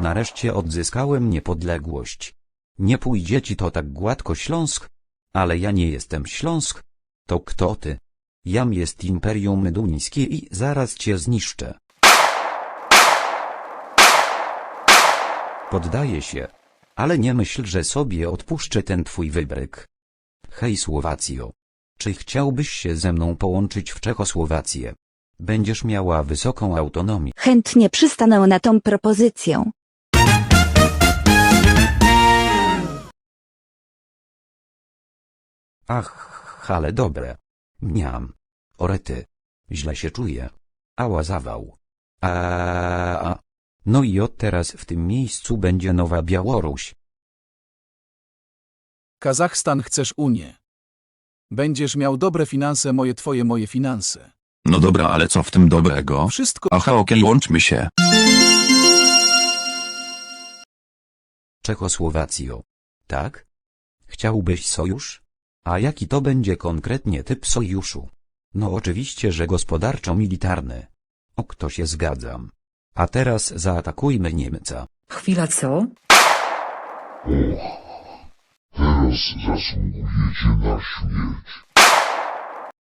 Nareszcie odzyskałem niepodległość. Nie pójdzie ci to tak gładko Śląsk? Ale ja nie jestem Śląsk. To kto ty? Jam jest Imperium Duńskie i zaraz cię zniszczę. Poddaję się. Ale nie myśl, że sobie odpuszczę ten twój wybryk. Hej Słowacjo. Czy chciałbyś się ze mną połączyć w Czechosłowację? Będziesz miała wysoką autonomię. Chętnie przystanę na tą propozycję. Ach, ale dobre. Mniam. Orety. Źle się czuję. Ała zawał. A, No i od teraz w tym miejscu będzie nowa Białoruś. Kazachstan chcesz Unię. Będziesz miał dobre finanse, moje twoje, moje finanse. No dobra, ale co w tym dobrego? Wszystko Aha, okej, łączmy się. Czechosłowacjo. Tak? Chciałbyś sojusz? A jaki to będzie konkretnie typ sojuszu? No oczywiście, że gospodarczo-militarny. O kto się zgadzam. A teraz zaatakujmy Niemca. Chwila co? Teraz zasługujecie na śmierć.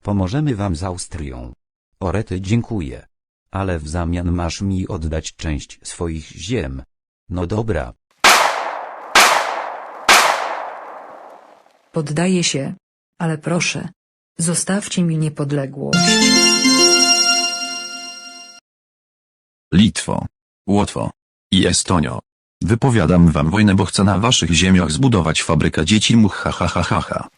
Pomożemy wam z Austrią. Orety dziękuję. Ale w zamian masz mi oddać część swoich ziem. No dobra, Poddaję się. Ale proszę. Zostawcie mi niepodległość. Litwo. Łotwo. I Estonio. Wypowiadam wam wojnę, bo chcę na waszych ziemiach zbudować fabrykę dzieci much ha ha ha ha ha.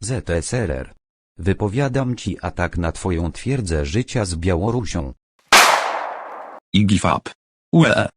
ZSRR. Wypowiadam ci atak na twoją twierdzę życia z Białorusią. I give up. UE.